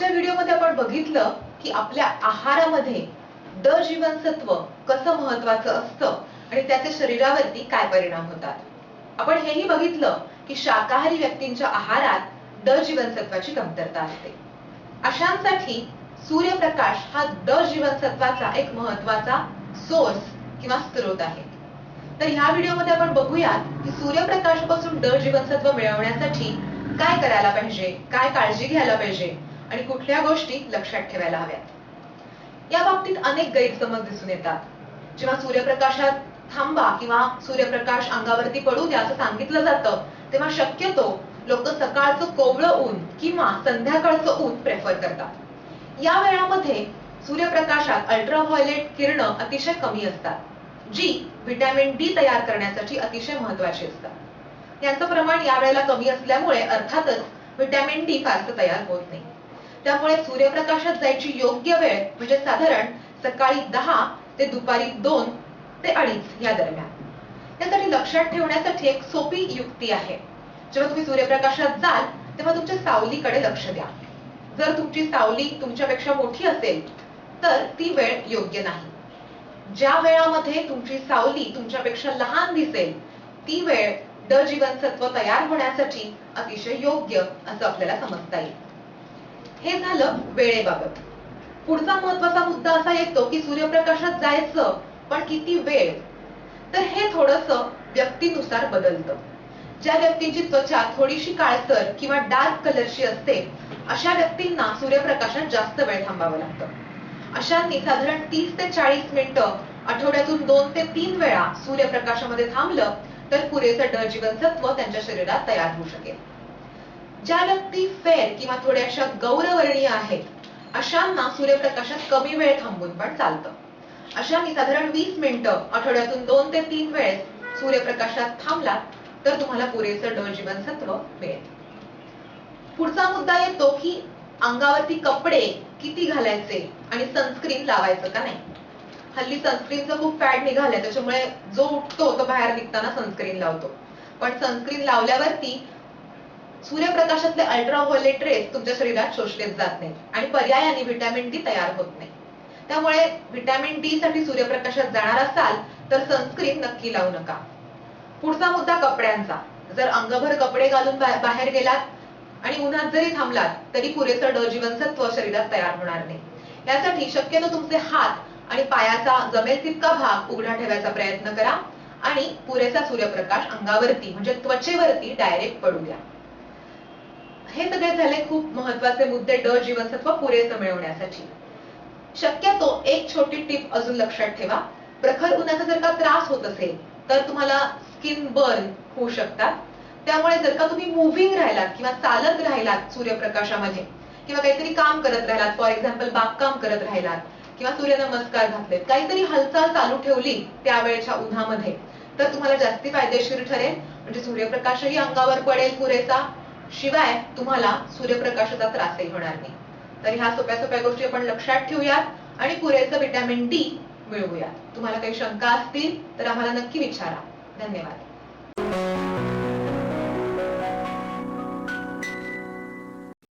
मागच्या व्हिडिओमध्ये आपण बघितलं की आपल्या आहारामध्ये ड जीवनसत्व कसं महत्वाचं असतं आणि त्याचे शरीरावरती काय परिणाम होतात. आपण हेही बघितलं की शाकाहारी व्यक्तींच्या आहारात ड जीवनसत्वाची कमतरता असते. अशांसाठी सूर्यप्रकाश हा ड जीवनसत्वाचा एक महत्त्वाचा सोर्स किंवा स्रोत आहे. तर ह्या व्हिडिओमध्ये आपण बघूयात की सूर्यप्रकाशापासून ड जीवनसत्व मिळवण्यासाठी काय करायला पाहिजे काय काळजी घ्यायला पाहिजे आणि कुठल्या गोष्टी लक्षात ठेवायला हव्यात? या बाबतीत अनेक गैरसमज दिसून येतात. जेव्हा सूर्यप्रकाशात थांबा किंवा सूर्यप्रकाश अंगावरती पडू द्या असं सांगितलं जातं तेव्हा शक्यतो लोक सकाळचं कोवळं ऊन किंवा संध्याकाळचं ऊन प्रेफर करतात. या वेळामध्ये सूर्यप्रकाशात अल्ट्राव्हायलेट किरणं अतिशय कमी असतात जी व्हिटॅमिन डी तयार करण्यासाठी अतिशय महत्वाची असतात. यांचं प्रमाण या वेळेला कमी असल्यामुळे अर्थातच व्हिटॅमिन डी फारसं तयार होत नाही. त्यामुळे सूर्यप्रकाशात जायची योग्य वेळ म्हणजे साधारण सकाळी दहा ते दुपारी दोन ते अडीच या दरम्यान. यासाठी लक्षात ठेवण्यासाठी एक सोपी युक्ती आहे. जेव्हा तुम्ही सूर्यप्रकाशात जाल तेव्हा तुमच्या सावलीकडे लक्ष द्या. जर तुमची सावली तुमच्यापेक्षा मोठी असेल तर ती वेळ योग्य नाही. ज्या वेळामध्ये तुमची सावली तुमच्यापेक्षा लहान दिसेल ती वेळ ड जीवनसत्व तयार होण्यासाठी अतिशय योग्य असं आपल्याला समजता येईल. हे झालं वेळेबाबत. पुढचा महत्त्वाचा मुद्दा असा येतो की सूर्यप्रकाशात जायचं पण किती वेळ? तर हे थोडस व्यक्तीनुसार बदलतं. ज्या व्यक्तीची त्वचा थोडीशी काळसर किंवा डार्क कलरची असते अशा व्यक्तींना सूर्यप्रकाशात जास्त वेळ थांबावं लागतं. अशांनी साधारण तीस ते चाळीस मिनिटं आठवड्यातून दोन ते तीन वेळा सूर्यप्रकाशामध्ये थांबलं तर पुरेसं ड जीवनसत्व त्यांच्या शरीरात तयार होऊ शकेल. ज्या व्यक्ती फेर किंवा थोड्याशा गौरवर्णीय आहेत अशांना सूर्यप्रकाशात कमी वेळ थांबून पण चालतं. अशांनी साधारण वीस मिनिटं आठवड्यातून दोन ते तीन वेळेस सूर्यप्रकाशात थांबलात तर तुम्हाला पुरेसं ड जीवनसत्व मिळेल. पुढचा मुद्दा येतो की अंगावरती कपडे किती घालायचे आणि सनस्क्रीन लावायचं का नाही? हल्ली सनस्क्रीनचं खूप फॅड निघालंय त्याच्यामुळे जो उठतो तो बाहेर निघताना सनस्क्रीन लावतो. पण सनस्क्रीन लावल्यावरती सूर्यप्रकाशातले अल्ट्राव्हायोलेट रेस तुमच्या शरीरात शोषलेच जात नाही आणि पर्यायाने व्हिटॅमिन डी तयार होत नाही त्यामुळे व्हिटॅमिन डी साठी सूर्यप्रकाशात जाणार असाल तर सनस्क्रीन नक्की लावू नका. पुढचा मुद्दा कपड्यांचा. जर अंगभर कपडे घालून बाहेर गेलात आणि उन्हात जरी थांबलात तरी पुरेसं ड जीवनसत्व शरीरात तयार होणार नाही. यासाठी शक्यतो तुमचे हात आणि पायाचा जमेल तितका भाग उघडा ठेवायचा प्रयत्न करा आणि पुरेसा सूर्यप्रकाश अंगावरती म्हणजे त्वचेवरती डायरेक्ट पडू द्या. हे सगळे झाले खूप महत्त्वाचे मुद्दे ड जीवनसत्व पुरेसं मिळवण्यासाठी. शक्यतो एक छोटी टीप अजून लक्षात ठेवा. प्रखर उन्हाचा जर का त्रास होत असेल तर तुम्हाला स्किन बर्न होऊ शकतात. त्यामुळे जर का तुम्ही मुव्हिंग राहिलात किंवा चालत राहिलात सूर्यप्रकाशामध्ये किंवा काहीतरी काम करत राहिलात फॉर एक्झाम्पल बागकाम करत राहिलात किंवा सूर्यनमस्कार घातलेत काहीतरी हालचाल चालू ठेवली त्यावेळेच्या उन्हामध्ये तर तुम्हाला जास्ती फायदेशीर ठरेल. म्हणजे सूर्यप्रकाशही अंगावर पडेल पुरेसा. शिवाय तुम्हाला सूर्यप्रकाशाचा त्रासही होणार नाही. तर ह्या सोप्या सोप्या गोष्टी आपण लक्षात ठेवूयात आणि पुरेसं व्हिटॅमिन डी मिळवूयात. तुम्हाला काही शंका असतील तर आम्हाला नक्की विचारा. धन्यवाद.